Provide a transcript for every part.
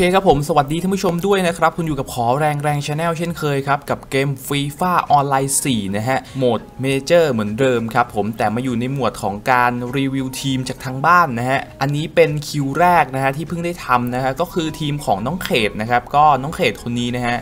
เคครับผม สวัสดีท่านผู้ชมด้วยนะครับ คุณอยู่กับขอแรงแรงชาแนลเช่นเคยครับ กับเกมฟรีฟ่าออนไลน์ 4 นะฮะ โหมดเมเจอร์เหมือนเดิมครับผมแต่มาอยู่ในหมวดของการรีวิวทีมจากทางบ้านนะฮะ อันนี้เป็นคิวแรกนะฮะที่เพิ่งได้ทำนะฮะ ก็คือทีมของน้องเขตนะครับ ก็น้องเขตคนนี้นะฮะ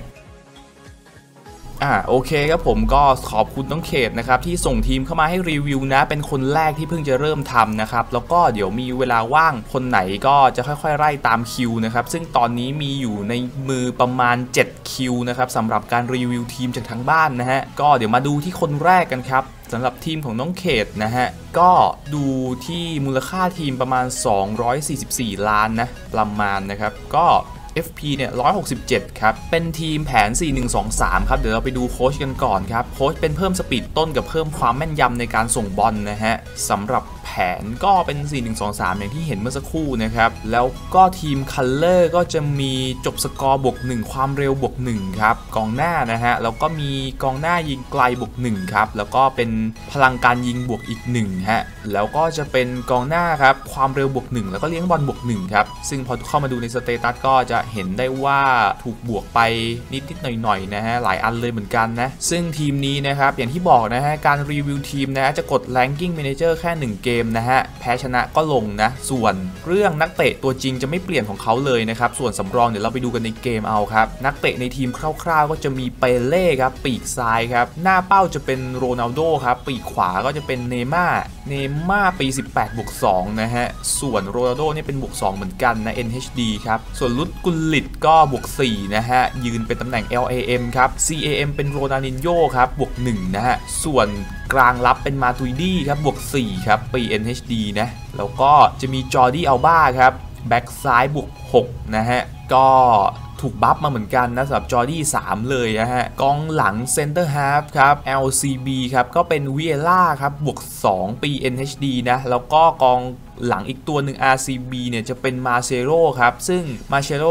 อ่าโอเคครับผมก็ขอบคุณน้องเขตนะครับที่ส่งทีมเข้ามาให้รีวิวนะ เป็นคนแรกที่เพิ่งจะเริ่มทำนะครับ แล้วก็เดี๋ยวมีเวลาว่างคนไหนก็จะค่อยๆ ไล่ตามคิวนะครับ ซึ่งตอนนี้มีอยู่ในมือประมาณ 7 คิวนะครับสำหรับการรีวิวทีมจากทางบ้านนะฮะก็เดี๋ยวมาดูที่คนแรกกันครับสำหรับทีมของน้องเขตนะฮะ ก็ดูที่มูลค่าทีมประมาณ 244 ล้านนะ ประมาณนะครับ ก็ FP เนี่ย 167 ครับ เป็นทีมแผน 4123 ครับ เดี๋ยวเราไปดูโค้ชกันก่อนครับ โค้ชเป็นเพิ่มสปีดต้นกับเพิ่มความแม่นยำในการส่งบอลนะฮะสำหรับ นก็เป็น 4123 อย่างที่เห็นเมื่อสักครู่นะครับ แล้วก็ทีมคัลเลอร์ก็จะมีจบสกอร์บวก 1 ความเร็วบวก 1 ครับ กองหน้านะฮะ แล้วก็มีกองหน้ายิงไกลบวก 1 ครับ แล้วก็เป็นพลังการยิงบวกอีก 1 ฮะ แล้วก็จะเป็นกองหน้าครับ ความเร็วบวก 1 แล้วก็เลี้ยงบอลบวก 1 ครับ ซึ่งพอเข้ามาดูในสเตตัสก็จะเห็นได้ว่าถูกบวกไปนิดๆหน่อยๆนะฮะ หลายอันเลยเหมือนกันนะ ซึ่งทีมนี้นะครับ อย่างที่บอกนะฮะ การรีวิวทีมนะฮะ จะกด ranking manager แค่ 1 เกมนะฮะแพ้ชนะก็ลงนะ ส่วนเรื่องนักเตะตัวจริงจะไม่เปลี่ยนของเขาเลยนะครับ ส่วนสำรองเดี๋ยวเราไปดูกันในเกมเอาครับ นักเตะในทีมคร่าวๆ ก็จะมีเปเล่ครับปีกซ้ายครับ หน้าเป้าจะเป็นโรนัลโดครับปีกขวาก็จะเป็นเนม่าเนม่าปี 18บวก2นะฮะส่วนโรนัลโดเนี่ยเป็นบวก2เหมือนกันนะ NHD ครับส่วนลุดกุลลิตก็บวก4นะฮะยืนเป็นตำแหน่ง LAM ครับ CAM เป็นโรนานินโยครับบวก1นะฮะส่วนกลางรับเป็นมาตุยดี้ครับบวก4ครับปี NHD นะแล้วก็จะมีจอร์ดี้อัลบ้าครับแบ็กซ้ายบวก6นะฮะก็ถูกบัฟมาเหมือนกันนะสำหรับจอร์ดี้3เลยนะฮะกองหลังเซนเตอร์ฮาฟครับ LCB ครับก็เป็นเวียล่าครับบวก2ปี NHD นะแล้วก็กอง หลังอีกตัวหนึ่ง RCB เนี่ยจะเป็นมาเชโรครับ ซึ่งมาเชโร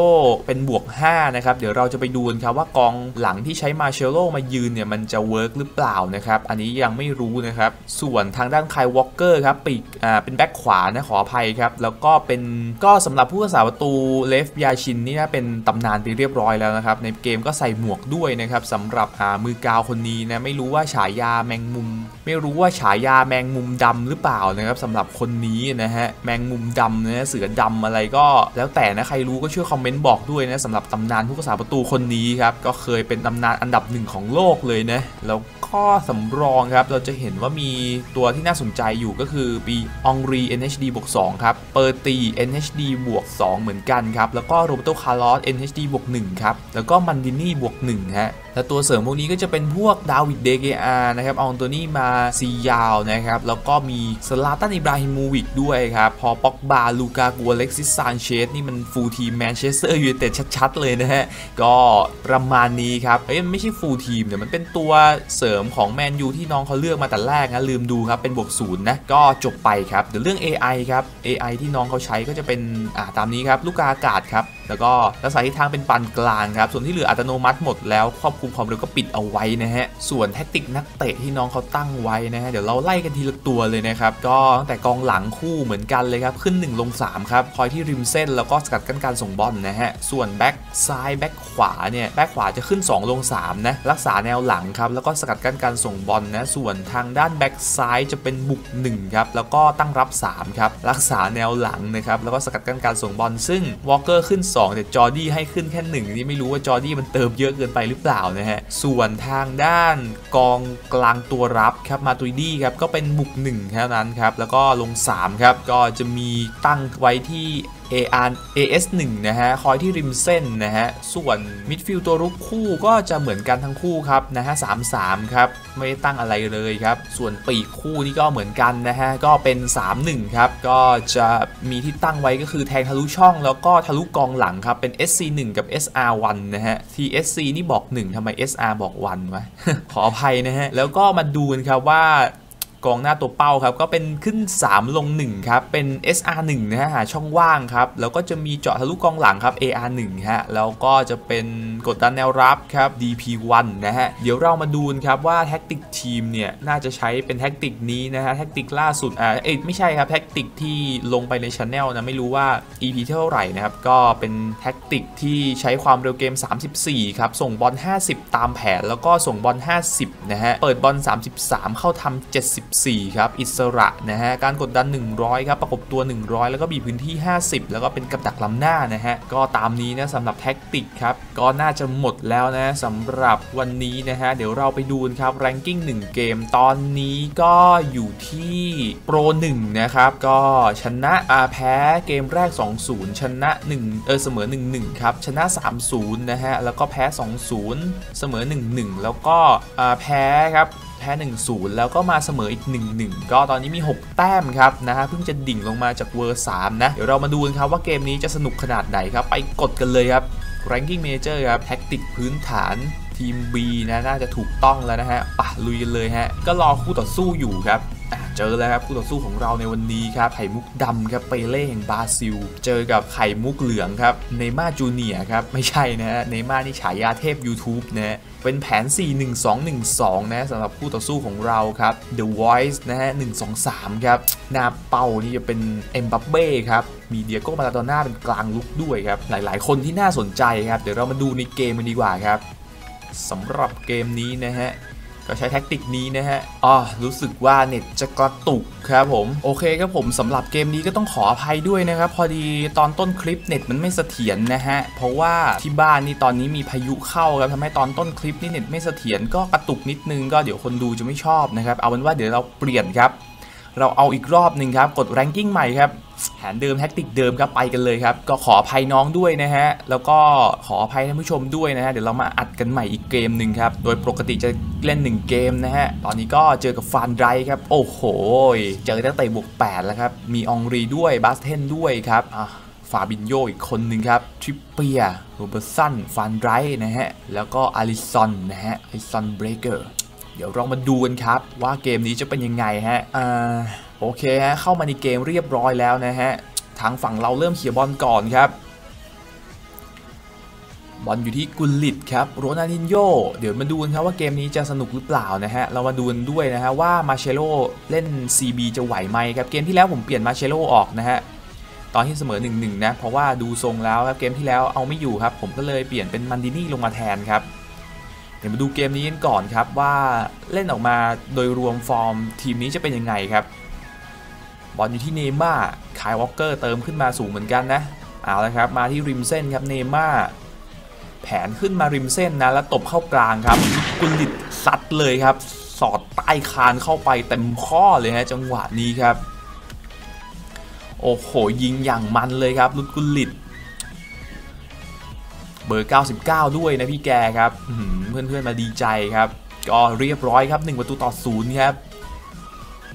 เป็นบวก 5 นะครับ เดี๋ยวเราจะไปดูนครับว่ากองหลังที่ใช้มาเชโรมายืนเนี่ย มันจะเวิร์กหรือเปล่านะครับ อันนี้ยังไม่รู้นะครับ ส่วนทางด้านคายวอลเกอร์ครับปีกอ่าเป็นแบ็คขวานะขออภัยครับ แล้วก็เป็นก็สำหรับผู้รักษาประตูเลฟยาชินนี่นะเป็นตำนานไปเรียบร้อยแล้วนะครับ ในเกมก็ใส่หมวกด้วยนะครับสำหรับอ่ามือกาวคนนี้นะไม่รู้ว่าฉายาแมงมุม ไม่รู้ว่าฉายาแมงมุมดำหรือเปล่านะครับสำหรับคนนี้นะฮะแมงมุมดำนะเสือดำอะไรก็ แล้วแต่นะ ใครรู้ก็ช่วยคอมเมนต์บอกด้วยนะสำหรับตำนานผู้รักษาประตูคนนี้ครับ ก็เคยเป็นตำนานอันดับหนึ่งของโลกเลยนะ แล้วก็สำรองครับ เราจะเห็นว่ามีตัวที่น่าสนใจอยู่ก็คือปีองรี NHD บวก2ครับ เปอร์ตี NHD บวก2เหมือนกันครับ แล้วก็โรเบโตคาร์ลอส NHD บวก1ครับ แล้วก็มันดินี่บวก1ฮะและตัวเสริมพวกนี้ก็จะเป็นพวกดาวิดเดเกอานะครับเอาตัวนี้มาซียาวนะครับ แล้วก็มีสลาตันอิบราฮิโมวิกด้วยครับ พอป็อกบาลูกากัวเล็กซิสซานเชสนี่มันฟูลทีมแมนเชสเตอร์ยูไนเต็ดชัดๆ เลยนะฮะ ก็ประมาณนี้ครับ เอ้ยมันไม่ใช่ฟูลทีมแต่มันเป็นตัวเสริมของแมนยูที่น้องเขาเลือกมาแต่แรกนะลืมดูครับ เป็นบวกศูนย์นะ ก็จบไปครับเดี๋ยวเรื่อง AI ครับ AI ที่น้องเขาใช้ก็จะเป็นอ่าตามนี้ครับลูกกาอากาศครับแล้วก็รักษาทิศทางเป็นปานกลางครับ ส่วนที่เหลืออัตโนมัติหมดแล้วครอบคลุมความเร็วก็ปิดเอาไว้นะฮะ ส่วนแทคติกนักเตะที่น้องเขาตั้งไว้นะฮะ เดี๋ยวเราไล่กันทีละตัวเลยนะครับ ก็ตั้งแต่กองหลังคู่เหมือนกันเลยครับ ขึ้น 1 ลง 3 ครับ คอยที่ริมเส้นแล้วก็สกัดกั้นการส่งบอลนะฮะ ส่วนแบ็กซ้ายแบ็กขวาเนี่ยแบ็กขวาจะขึ้น 2 ลง 3 นะ รักษาแนวหลังครับ แล้วก็สกัดกั้นการส่งบอลนะ ส่วนทางด้านแบ็กซ้ายจะเป็นบุก1ครับ แล้วก็ตั้งรับ3ครับ รักษาแนวหลังนะครับ แล้วก็สกัดกั้นการส่งบอลซึ่งวอลเกอร์ขึ้น2 แต่จอร์ดี้ให้ขึ้นแค่หนึ่งนี่ไม่รู้ว่าจอร์ดี้มันเติมเยอะเกินไปหรือเปล่านะฮะ ส่วนทางด้านกองกลางตัวรับครับมาตุยดี้ครับก็เป็นบุก1แค่นั้นครับแล้วก็ลง3ครับก็จะมีตั้งไว้ที่ AR AS1 นะฮะคอยที่ริมเส้นนะฮะส่วนมิดฟิลด์ตัวรุกคู่ก็จะเหมือนกันทั้งคู่ครับนะฮะ3-3ครับไม่ได้ตั้งอะไรเลยครับส่วนปีกคู่นี่ก็เหมือนกันนะฮะก็เป็น 3-1 ครับก็จะมีที่ตั้งไว้ก็คือแทงทะลุช่องแล้วก็ทะลุกองหลังครับเป็น SC1 กับ SR1 นะฮะ TSC นี่บอก 1ทำไม SR บอก1วะขออภัยนะฮะแล้วก็มาดูกันครับว่า กองหน้าตัวเป้าครับ ก็เป็นขึ้น 3 ลง 1 ครับ เป็น SR1 นะฮะหาช่องว่างครับ แล้วก็จะมีเจาะทะลุกองหลังครับ AR1 ฮะ แล้วก็จะเป็นกดดันแนวรับครับ DP1 นะฮะ เดี๋ยวเรามาดูครับว่าแท็กติกทีมเนี่ย น่าจะใช้เป็นแท็กติกนี้นะฮะ แท็กติกล่าสุด อ่า เอ้ยไม่ใช่ครับ แท็กติกที่ลงไปในช anel นะ ไม่รู้ว่า EP เท่าไหร่นะครับ ก็เป็นแท็กติกที่ใช้ความเร็วเกม 34 ครับ ส่งบอล 50 ตามแผน แล้วก็ส่งบอล 50 นะฮะ เปิดบอล 33 เข้าทำ74ครับ อิสระนะฮะ การกดดัน 100 ครับ ประกบตัว 100 แล้วก็บีพื้นที่ 50 แล้วก็เป็นกับดักล้ำหน้านะฮะ ก็ตามนี้นะสำหรับแท็กติกครับ ก็น่าจะหมดแล้วนะสำหรับวันนี้นะฮะ เดี๋ยวเราไปดูครับแรงกิ้ง1 เกม ตอนนี้ก็อยู่ที่โปร1นะครับ ก็ชนะอาแพ้เกมแรก 2-0 ชนะ 1 เออเสมอ 1-1 ครับ ชนะ 3-0 นะฮะ แล้วก็แพ้ 2-0 เสมอ 1-1 แล้วก็แพ้ครับ พ้ 1-0 แล้วก็มาเสมออีก 1-1 ก็ตอนนี้มี 6 แต้มครับนะฮะเพิ่งจะดิ่งลงมาจากเวอร์3นะ เดี๋ยวเรามาดูกันครับว่าเกมนี้จะสนุกขนาดไหนครับ ไปกดกันเลยครับ Ranking Major ครับแท็กติกพื้นฐานทีม B นะน่าจะถูกต้องแล้วนะฮะปะลุยกันเลยฮะก็รอคู่ต่อสู้อยู่ครับ เจอแล้วครับคู่ต่อสู้ของเราในวันนี้ครับไข่มุกดำครับเปเล่แห่งบราซิล เจอกับไข่มุกเหลืองครับเนม่าจูเนียครับไม่ใช่นะฮะเนม่านี่ฉายาเทพ YouTube นะฮะเป็นแผน 4-1-2-1-2 นะสำหรับคู่ต่อสู้ของเราครับ The Voice นะฮะ 1-2-3 ครับ หน้าเป้านี่จะเป็นเอ็มบัปเบ้ครับ มีเดียโก้มาลาโดน่าเป็นกลางลุกด้วยครับ หลายๆ คนที่น่าสนใจครับ เดี๋ยวเรามาดูในเกมกันดีกว่าครับสำหรับเกมนี้นะฮะ ก็ใช้แท็กติกนี้นะฮะอ๋อรู้สึกว่าเน็ตจะกระตุกครับผม โอเคครับผมสำหรับเกมนี้ก็ต้องขออภัยด้วยนะครับ พอดีตอนต้นคลิปเน็ตมันไม่เสถียรนะฮะ เพราะว่าที่บ้านนี่ตอนนี้มีพายุเข้าครับทำให้ตอนต้นคลิปนี่เน็ตไม่เสถียรก็กระตุกนิดนึงก็เดี๋ยวคนดูจะไม่ชอบนะครับ เอาเป็นว่าเดี๋ยวเราเปลี่ยนครับ เราเอาอีกรอบหนึ่งครับ กดแรงกิ้งใหม่ครับแผนเดิมแท็กติกเดิมครับไปกันเลยครับ ก็ขออภัยน้องด้วยนะฮะ แล้วก็ขออภัยท่านผู้ชมด้วยนะฮะ เดี๋ยวเรามาอัดกันใหม่อีกเกมหนึ่งครับ โดยปกติจะเล่น 1 เกมนะฮะ ตอนนี้ก็เจอกับฟานไรครับ โอ้โห เจอตั้งแต่บวก 8 แล้วครับ มีองรีด้วยบาสเทนด้วยครับอะฟาบินโยอีกคนหนึ่งครับทริปเปียโรเบอร์สันฟานไรนะฮะแล้วก็อาริซอนนะฮะอาริซอนเบรเกอร์ เดี๋ยวเรามาดูกันครับ ว่าเกมนี้จะเป็นยังไงฮะอ่าโอเคฮะเข้ามาในเกมเรียบร้อยแล้วนะฮะทางฝั่งเราเริ่มเขียบอลก่อนครับบอลอยู่ที่กุลิตครับโรนัลดินโยเดี๋ยวมาดูกันครับว่าเกมนี้จะสนุกหรือเปล่านะฮะ เรามาดูกันด้วยนะฮะว่ามาเชโลเล่น CB จะไหวไหมครับ เกมที่แล้วผมเปลี่ยนมาเชโลออกนะฮะ ตอนที่เสมอ1นนะ เพราะว่าดูทรงแล้วครับ เกมที่แล้วเอาไม่อยู่ครับ ผมก็เลยเปลี่ยนเป็นมันดินี่ลงมาแทนครับเดี๋ยวมาดูเกมนี้กันก่อนครับว่าเล่นออกมาโดยรวมฟอร์มทีมนี้จะเป็นยังไงครับบอลอยู่ที่เนม่าคายวอลเกอร์เติมขึ้นมาสูงเหมือนกันนะเอาละครับมาที่ริมเส้นครับเนม่าแผนขึ้นมาริมเส้นนะแล้วตบเข้ากลางครับกุลิตซัดเลยครับ สอดใต้คานเข้าไปเต็มข้อเลยฮะจังหวะนี้ครับ โอ้โหยิงอย่างมันเลยครับลุดกุลิต เบอร์ 99 ด้วยนะพี่แกครับเพื่อนๆมาดีใจครับ ก็เรียบร้อยครับ 1 ประตูต่อศูนย์ครับ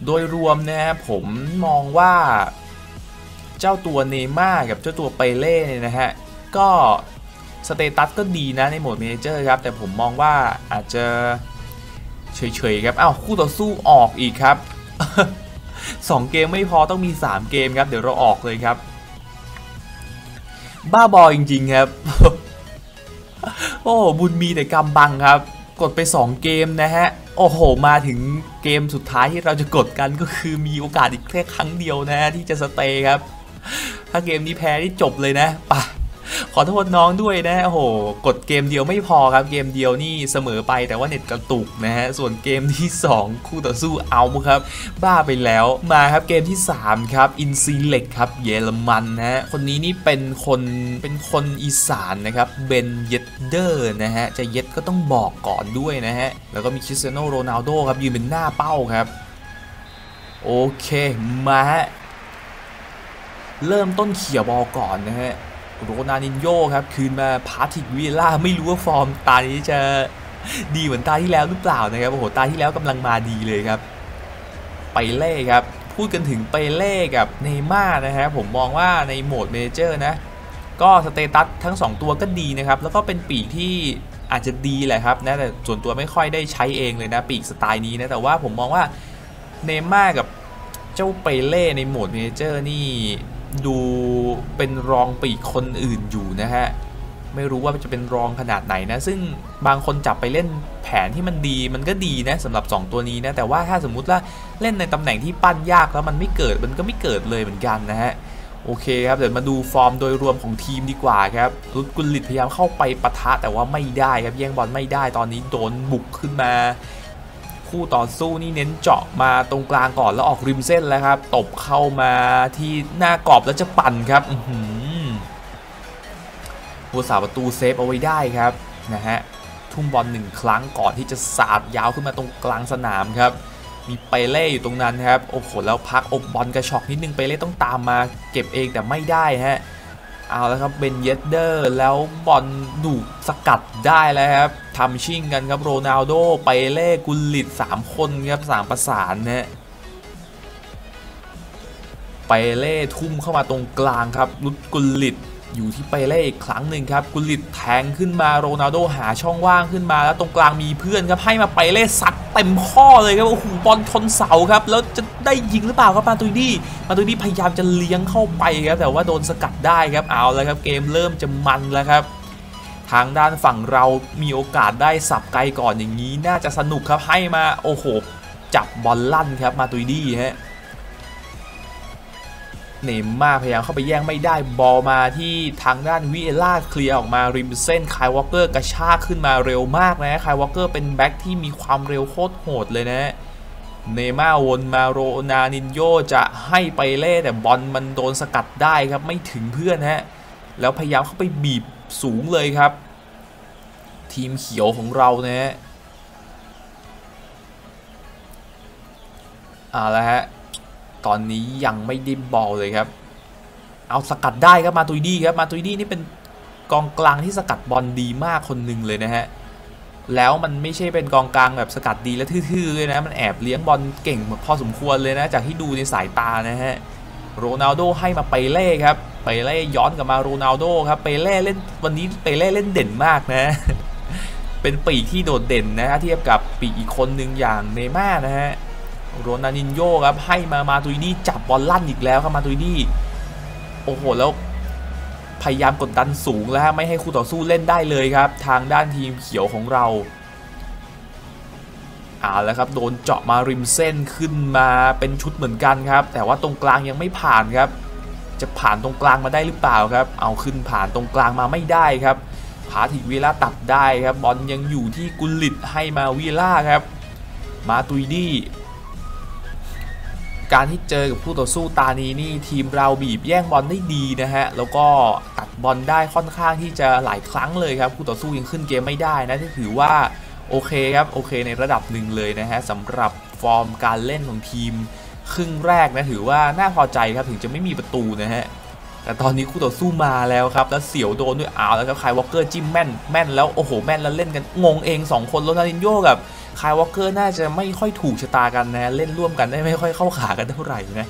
โดยรวมนะฮะผมมองว่าเจ้าตัวเนม่ากับเจ้าตัวเปเล่เนี่ยนะฮะ ก็สเตตัสก็ดีนะในโหมดเมเจอร์ครับ แต่ผมมองว่าอาจจะเฉยๆครับอ้าวคู่ต่อสู้ออกอีกครับ 2 เกมไม่พอต้องมี 3 เกมครับ เดี๋ยวเราออกเลยครับ บ้าบอจริง ๆ ครับ โอ้บุญมีแต่กำบังครับ กดไป 2 เกมนะฮะ โอ้โห มาถึงเกมสุดท้ายที่เราจะกดกันก็คือมีโอกาสอีกแค่ครั้งเดียวนะฮะที่จะสเตย์ครับ ถ้าเกมนี้แพ้ที่จบเลยนะปะ ขอโทษน้องด้วยนะโอ้โห กดเกมเดียวไม่พอครับ เกมเดียวนี่เสมอไปแต่ว่าเน็ตกระตุกนะฮะ ส่วนเกมที่ 2 คู่ต่อสู้เอาครับ บ้าไปแล้วมาครับเกมที่ 3 ครับอินซีเล็กครับเยอรมันนะฮะ คนนี้นี่เป็นคนเป็นคนอีสานนะครับเบนเยดเดอร์นะฮะ จะเย็ดก็ต้องบอกก่อนด้วยนะฮะ แล้วก็มีคริสเตียโนโรนัลโดครับยืนเป็นหน้าเป้าครับ โอเคมาฮะเริ่มต้นเขี่ยบอลก่อนนะฮะ โรนานินโยครับ คืนมาพาทิกวิล่าไม่รู้ว่าฟอร์มตานี้จะดีเหมือนตาที่แล้วหรือเปล่านะครับโอ้โหตาที่แล้วกำลังมาดีเลยครับ ไปเล่ครับ พูดกันถึงไปเล่กับเนม่านะฮะผมมองว่าในโหมดเมเจอร์นะ ก็สเตตัสทั้ง 2 ตัวก็ดีนะครับ แล้วก็เป็นปีกที่อาจจะดีแหละครับนะแต่ส่วนตัวไม่ค่อยได้ใช้เองเลยนะปีกสไตล์นี้นะแต่ว่าผมมองว่าเนม่ากับเจ้าเปเล่ในโหมดเมเจอร์นี่ ดูเป็นรองปีกคนอื่นอยู่นะฮะ ไม่รู้ว่าจะเป็นรองขนาดไหนนะ ซึ่งบางคนจับไปเล่นแผนที่มันดีมันก็ดีนะสำหรับ 2 ตัวนี้นะ แต่ว่าถ้าสมมุติว่าเล่นในตำแหน่งที่ปั้นยากแล้วมันไม่เกิดมันก็ไม่เกิดเลยเหมือนกันนะฮะโอเคครับเดี๋ยวมาดูฟอร์มโดยรวมของทีมดีกว่าครับรุดกุลลิตพยายามเข้าไปปะทะแต่ว่าไม่ได้ครับแย่งบอลไม่ได้ตอนนี้โดนบุกขึ้นมา คู่ต่อสู้นี่เน้นเจาะมาตรงกลางก่อนแล้วออกริมเส้นแล้วครับ ตบเข้ามาที่หน้ากรอบแล้วจะปั่นครับผู้สาประตูเซฟเอาไว้ได้ครับนะฮะทุ่มบอลหนึ่งครั้งก่อนที่จะสาดยาวขึ้นมาตรงกลางสนามครับ มีเปเล่อยู่ตรงนั้นครับโอ้โหแล้วพักอบบอลกระชอกนิดนึงเปเล่ต้องตามมาเก็บเองแต่ไม่ได้ฮะ เอาแล้วครับเบนเยสเดอร์แล้วบอลดูสกัดได้แล้วครับทำชิ่งกันครับโรนัลโดไปเล่กุลลิต 3 คนครับ3ประสานนะไปเล่ทุ่มเข้ามาตรงกลางครับลุดกุลลิต อยู่ที่เปเล่อีกครั้งหนึ่งครับกุลิตแทงขึ้นมาโรนัลโดหาช่องว่างขึ้นมาแล้วตรงกลางมีเพื่อนครับให้มาเปเล่ซัดเต็มข้อเลยครับโอ้โหบอลชนเสาครับแล้วจะได้ยิงหรือเปล่าครับมาตุยดี้มาตุยดี้พยายามจะเลี้ยงเข้าไปครับแต่ว่าโดนสกัดได้ครับเอาแล้วครับเกมเริ่มจะมันแล้วครับทางด้านฝั่งเรามีโอกาสได้สับไกลก่อนอย่างนี้ น่าจะสนุกครับให้มาโอ้โหจับบอลลั่นครับมาตุยดี้ฮะ เนมมาพยายามเข้าไปแย่งไม่ได้บอลมาที่ทางด้านวิเอล่าเคลียร์ออกมาริมเส้นคายวอลเกอร์กระชากขึ้นมาเร็วมากนะคายวอลเกอร์เป็นแบ็คที่มีความเร็วโคตรโหดเลยนะเนม่าวนมาโรนานินโยจะให้ไปเล่แต่บอลมันโดนสกัดได้ครับไม่ถึงเพื่อนฮะแล้วพยายามเข้าไปบีบสูงเลยครับ ทีมเขียวของเรานะฮะเอาละฮะ ตอนนี้ยังไม่ได้บอลเลยครับ เอาสกัดได้ครับมาตุยดี้ครับมาตุยดี้นี่เป็นกองกลางที่สกัดบอลดีมากคนหนึ่งเลยนะฮะแล้วมันไม่ใช่เป็นกองกลางแบบสกัดดีและทื่อๆเลยนะ มันแอบเลี้ยงบอลเก่งพอสมควรเลยนะ จากที่ดูในสายตานะฮะ โรนัลโดให้มาไปเล่ครับ ไปเล่ย้อนกลับมาโรนัลโดครับ ไปเล่เล่นวันนี้ไปเล่เล่นเด่นมากนะ เป็นปีกที่โดดเด่นนะเทียบกับปีกอีกคนหนึ่งอย่างเนม่านะฮะ โรนานินโยครับให้มามาตุยดี้จับบอลลั่นอีกแล้วครับมาตุยดี้โอ้โหแล้วพยายามกดดันสูงแล้วไม่ให้คู่ต่อสู้เล่นได้เลยครับ ทางด้านทีมเขียวของเราเอาแล้วครับโดนเจาะมาริมเส้นขึ้นมาเป็นชุดเหมือนกันครับ แต่ว่าตรงกลางยังไม่ผ่านครับ จะผ่านตรงกลางมาได้หรือเปล่าครับ เอาขึ้นผ่านตรงกลางมาไม่ได้ครับพาถิกวีล่าตัดได้ครับบอลยังอยู่ที่กุลิตให้มาวีล่าครับ มาตุยดี้ การที่เจอกับผู้ต่อสู้ตานี้นี่ทีมเราบีบแย่งบอลได้ดีนะฮะแล้วก็ตัดบอลได้ค่อนข้างที่จะหลายครั้งเลยครับผู้ต่อสู้ยังขึ้นเกมไม่ได้นะที่ถือว่าโอเคครับโอเคในระดับหนึ่งเลยนะฮะสำหรับฟอร์มการเล่นของทีม ครึ่งแรกนะถือว่าน่าพอใจครับถึงจะไม่มีประตูนะฮะแต่ตอนนี้คู่ต่อสู้มาแล้วครับ แล้วเสียวโดนด้วยอ้าวแล้วครับคายวอลเกอร์จิ้มแม่นแม่นแล้วโอ้โหแม่นแล้วเล่นกันงงเอง 2 คนโรนัลดินโยกับ คายวอลเกอร์น่าจะไม่ค่อยถูกชะตากันนะเล่นร่วมกันได้ไม่ค่อยเข้าขากันเท่าไหร่นะ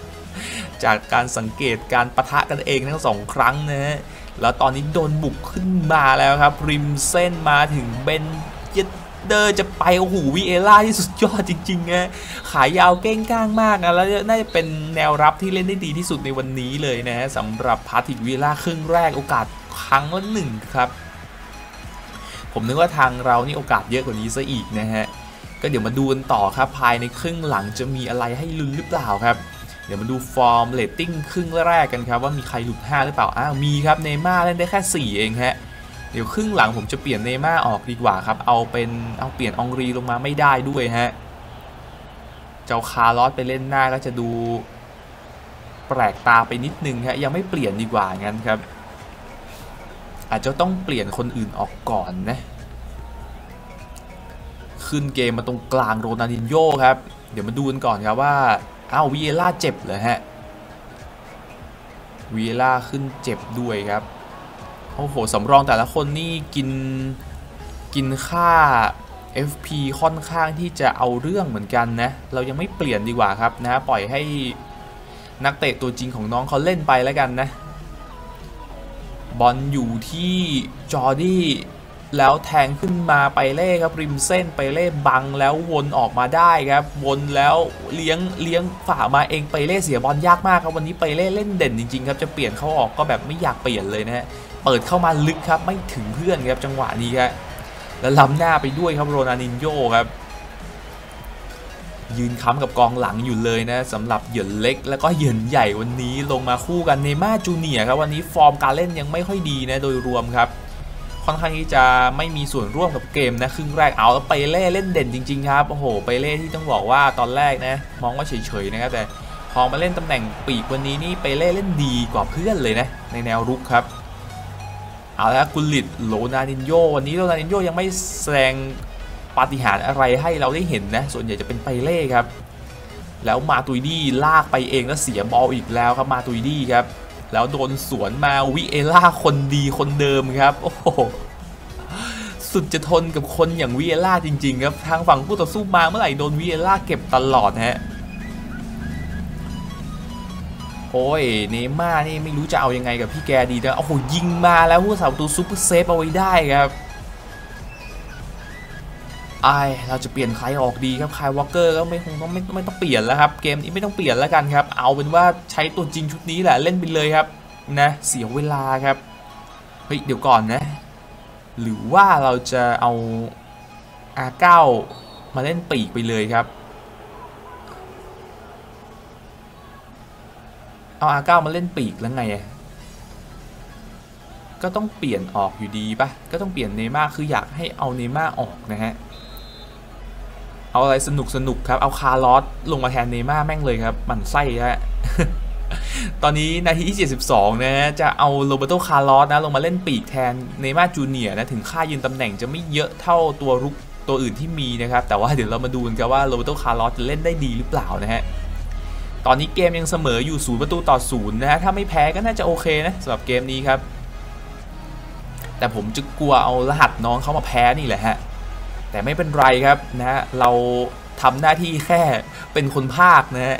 จากการสังเกตการประทะกันเองทั้งสองครั้งนะฮะแล้วตอนนี้โดนบุกขึ้นมาแล้วครับ ริมเส้นมาถึงเบนเยเดอร์จะไปโอ้โหวีเอล่าที่สุดยอดจริงๆนะขายาวเก้งก้างมากนะแล้วน่าจะเป็นแนวรับที่เล่นได้ดีที่สุดในวันนี้เลยนะสำหรับพาติกวีล่าครึ่งแรกโอกาสครั้งละหนึ่งครับ ผมนึกว่าทางเรานี่โอกาสเยอะกว่านี้ซะอีกนะฮะ ก็เดี๋ยวมาดูกันต่อครับภายในครึ่งหลังจะมีอะไรให้ลุ้นหรือเปล่าครับ เดี๋ยวมาดูฟอร์มเลตติ้งครึ่งแรกกันครับว่ามีใครหลุด 5 หรือเปล่าอ้าวมีครับเนม่าเล่นได้แค่ 4 เองฮะเดี๋ยวครึ่งหลังผมจะเปลี่ยนเนม่าออกดีกว่าครับเอาเป็นเอาเปลี่ยนองรีลงมาไม่ได้ด้วยฮะเจ้าคาร์ลอสไปเล่นหน้าก็จะดูแปลกตาไปนิดนึงฮะยังไม่เปลี่ยนดีกว่างั้นครับ อาจจะต้องเปลี่ยนคนอื่นออกก่อนนะ ขึ้นเกมมาตรงกลางโรนัลดินโญ่ครับ เดี๋ยวมาดูกันก่อนครับว่าอ้าววีเอล่าเจ็บเหรอฮะวีเอล่าขึ้นเจ็บด้วยครับโอ้โหสำรองแต่ละคนนี่กินกินค่า FP ค่อนข้างที่จะเอาเรื่องเหมือนกันนะ เรายังไม่เปลี่ยนดีกว่าครับนะปล่อยให้นักเตะตัวจริงของน้องเขาเล่นไปแล้วกันนะ บอลอยู่ที่จอร์ดี้ แล้วแทงขึ้นมาไปเล่ครับริมเส้นไปเล่บังแล้ววนออกมาได้ครับวนแล้วเลี้ยงเลี้ยงฝ่ามาเองไปเล่เสียบอลยากมากครับวันนี้ไปเล่เล่นเด่นจริงๆครับจะเปลี่ยนเขาออกก็แบบไม่อยากเปลี่ยนเลยนะฮะเปิดเข้ามาลึกครับไม่ถึงเพื่อนครับจังหวะนี้ครับแล้วล้ำหน้าไปด้วยครับโรนานินโยครับยืนค้ำกับกองหลังอยู่เลยนะสำหรับเหยินเล็ก แล้วก็เหยินใหญ่วันนี้ลงมาคู่กันเนม่าจูเนียครับวันนี้ฟอร์มการเล่นยังไม่ค่อยดีนะโดยรวมครับ ค่อนข้างที่จะไม่มีส่วนร่วมกับเกมนะครึ่งแรกเอาแล้วไปเล่เล่นเด่นจริง ๆ ครับโอ้โหไปเล่ที่ต้องบอกว่าตอนแรกนะมองว่าเฉยๆนะครับแต่พอมาเล่นตำแหน่งปีกวันนี้นี่ไปเล่เล่นดีกว่าเพื่อนเลยนะในแนวรุกครับเอาแล้วกุลิตโลนานินโยวันนี้โลนานินโยยังไม่แสดงปาฏิหาริย์อะไรให้เราได้เห็นนะส่วนใหญ่จะเป็นไปเล่ครับ แล้วมาตุยดี้ลากไปเองแล้วเสียบอลอีกแล้วครับมาตุยดี้ครับ แล้วโดนสวนมาวิเอล่าคนดีคนเดิมครับ โอ้โห สุดจะทนกับคนอย่างวิเอล่าจริง ๆ ครับ ทางฝั่งผู้ต่อสู้มาเมื่อไหร่โดนวิเอล่าเก็บตลอดฮะโอ้ย เนม่านี่ไม่รู้จะเอายังไงกับพี่แกดีนะโอ้โหยิงมาแล้วผู้สาวตูซุปเปอร์เซฟเอาไว้ได้ครับ ไอเราจะเปลี่ยนใครออกดีครับคายวอลเกอร์ก็ไม่คงต้องไม่ไม่ต้องเปลี่ยนแล้วครับ เกมนี้ไม่ต้องเปลี่ยนแล้วกันครับ เอาเป็นว่าใช้ตัวจริงชุดนี้แหละเล่นไปเลยครับนะ เสียเวลาครับ เฮ้ย เดี๋ยวก่อนนะ หรือว่าเราจะเอา R9 มาเล่นปีกไปเลยครับ เอา R9 มาเล่นปีกแล้วไงก็ต้องเปลี่ยนออกอยู่ดีปะก็ต้องเปลี่ยนเนม่าคืออยากให้เอาเนม่าออกนะฮะ เอาอะไรสนุกสนุกครับ เอาคาร์ลอสลงมาแทนเนม่าแม่งเลยครับหมันไส้ฮะตอนนี้นาทีที่ 72นะฮะจะเอาโรเบโตคาร์ลอสนะลงมาเล่นปีกแทนเนม่าจูเนียนะถึงค่ายืนตำแหน่งจะไม่เยอะเท่าตัวรุกตัวอื่นที่มีนะครับ แต่ว่าเดี๋ยวเรามาดูกันว่าโรเบโตคาร์ลอสจะเล่นได้ดีหรือเปล่านะฮะตอนนี้เกมยังเสมออยู่ศูนย์ประตูต่อศูนย์นะฮะถ้าไม่แพ้ก็น่าจะโอเคนะสำหรับเกมนี้ครับ แต่ผมจะกลัวเอารหัสน้องเขามาแพ้นี่แหละฮะ แต่ไม่เป็นไรครับนะฮะเราทำหน้าที่แค่เป็นคนภาคนะฮะ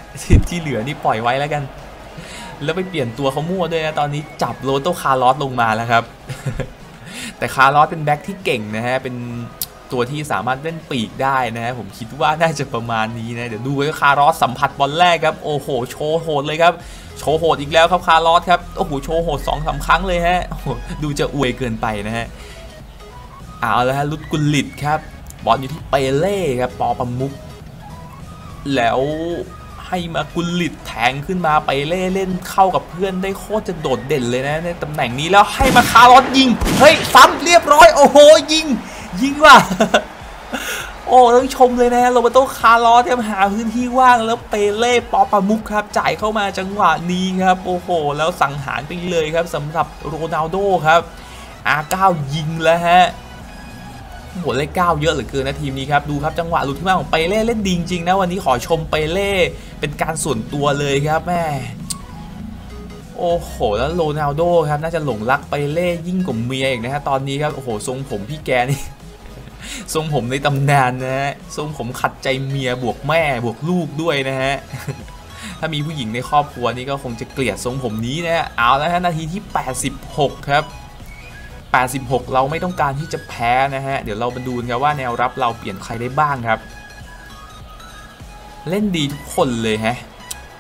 ที่เหลือนี่ปล่อยไว้แล้วกัน แล้วไปเปลี่ยนตัวเขามั่วด้วยนะตอนนี้จับโรโตคาร์ลอสลงมาแล้วครับ แต่คาร์ลอสเป็นแบ็คที่เก่งนะฮะเป็นตัวที่สามารถเล่นปีกได้นะฮะผมคิดว่าน่าจะประมาณนี้นะเดี๋ยวดูว่าคาร์ลอสสัมผัสบอลแรกครับโอ้โหโชว์โหดเลยครับโชว์โหดอีกแล้วครับคาร์ลอสครับโอ้โหโชว์โหดสองสาครั้งเลยฮะดูจะอวยเกินไปนะฮะเอาแล้วฮะลุดกุลิตครับ บอลอยู่ที่เปเล่ครับปอประมุก แล้วให้มากุลิตแทงขึ้นมาไปเล่เล่นเข้ากับเพื่อนได้โคตรจะโดดเด่นเลยนะในตำแหน่งนี้แล้วให้มาคาร์ลอสยิง เฮ้ยซ้ำเรียบร้อยโอ้โหยิง ยิงว่ะโอ้ต้องชมเลยนะโรเบโตคาร์ลอสครับหาพื้นที่ว่างแล้วเปเล่ปอปามุกครับ จ่ายเข้ามาจังหวะนี้ครับ โอ้โห แล้วสังหารไปเลยครับสำหรับโรนัลโดครับอาเก้ายิงแล้วฮะ โหเลขเก้าเยอะเหลือเกินนะทีมนี้ครับดูครับจังหวะหลุดที่มาของเปเล่เล่นดีจริงนะวันนี้ขอชมเปเล่เป็นการส่วนตัวเลยครับแม่โอ้โห แล้วโรนัลโดครับน่าจะหลงรักเปเล่ยิ่งกว่าเมียอีกนะฮะตอนนี้ครับโอ้โหทรงผมพี่แกนี่ทรงผมในตำนานนะฮะทรงผมขัดใจเมียบวกแม่บวกลูกด้วยนะฮะถ้ามีผู้หญิงในครอบครัวนี่ก็คงจะเกลียดทรงผมนี้นะเอาแล้วฮะนาทีที่ 86 ครับ 86 เราไม่ต้องการที่จะแพ้นะฮะ เดี๋ยวเรามาดูกันว่าแนวรับเราเปลี่ยนใครได้บ้างครับ เล่นดีทุกคนเลยฮะ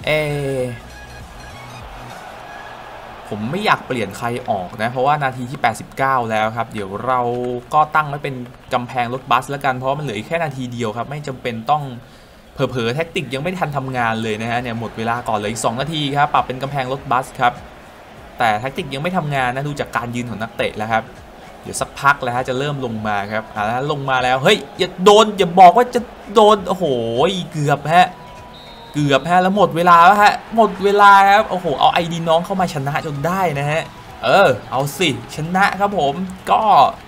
เอ ผมไม่อยากเปลี่ยนใครออกนะ เพราะว่านาทีที่ 89 แล้วครับ เดี๋ยวเราก็ตั้งไว้เป็นกำแพงรถบัสแล้วกัน เพราะมันเหลืออีกแค่นาทีเดียวครับ ไม่จำเป็นต้องเผลอๆแท็กติกยังไม่ทันทำงานเลยนะฮะ เนี่ยหมดเวลาก่อนเลยอีก 2 นาทีครับ ปรับเป็นกำแพงรถบัสครับ แต่แท็กติกยังไม่ทำงานนะดูจากการยืนของนักเตะแล้วครับเดี๋ยวสักพักแล้วฮะจะเริ่มลงมาครับอ่าแล้วลงมาแล้วเฮ้ยอย่าโดนอย่าบอกว่าจะโดนโอ้โหเกือบฮะเกือบฮะแล้วหมดเวลาแล้วฮะหมดเวลาครับโอ้โหเอาไอดีน้องเข้ามาชนะจนได้นะฮะเออเอาสิชนะครับผมก็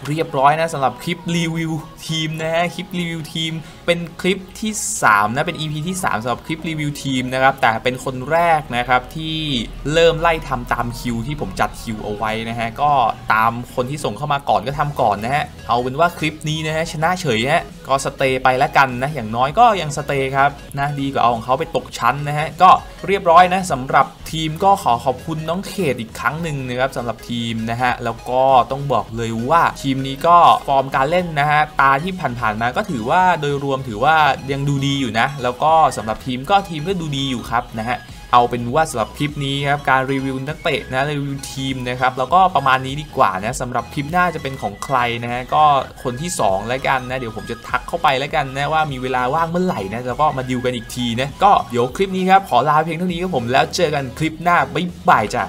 เรียบร้อยนะสำหรับคลิปรีวิวทีมนะฮะคลิปรีวิวทีมเป็นคลิปที่ 3 นะ เป็น EP ที่ 3สำหรับคลิปรีวิวทีมนะครับ แต่เป็นคนแรกนะครับที่เริ่มไล่ทำตามคิวที่ผมจัดคิวเอาไว้นะฮะ ก็ตามคนที่ส่งเข้ามาก่อนก็ทำก่อนนะฮะ เอาเป็นว่าคลิปนี้นะฮะชนะเฉยฮะ ก็สเตย์ไปแล้วกันนะ อย่างน้อยก็ยังสเตย์ครับนะดีกว่าเอาของเขาไปตกชั้นนะฮะ ก็เรียบร้อยนะสำหรับทีมก็ขอขอบคุณน้องเขตอีกครั้งหนึ่งนะครับสำหรับทีมนะฮะ แล้วก็ต้องบอกเลยว่าทีมนี้ก็ฟอร์มการเล่นนะฮะตาที่ผ่านๆมาก็ถือว่าโดยรวมถือว่ายังดูดีอยู่นะ แล้วก็สำหรับทีมก็ทีมก็ดูดีอยู่ครับนะฮะเอาเป็นว่าสำหรับคลิปนี้ครับการรีวิวนักเตะนะรีวิวทีมนะครับแล้วก็ประมาณนี้ดีกว่านะสำหรับคลิปหน้าจะเป็นของใครนะฮะก็คนที่ 2 แล้วกันนะเดี๋ยวผมจะทักเข้าไปแล้วกันนะว่ามีเวลาว่างเมื่อไหร่นะแล้วก็มาดิวกันอีกทีนะก็เดี๋ยวคลิปนี้ครับขอลาเพียงเท่านี้ครับผมแล้วเจอกันคลิปหน้าบ๊ายบายจ้ะ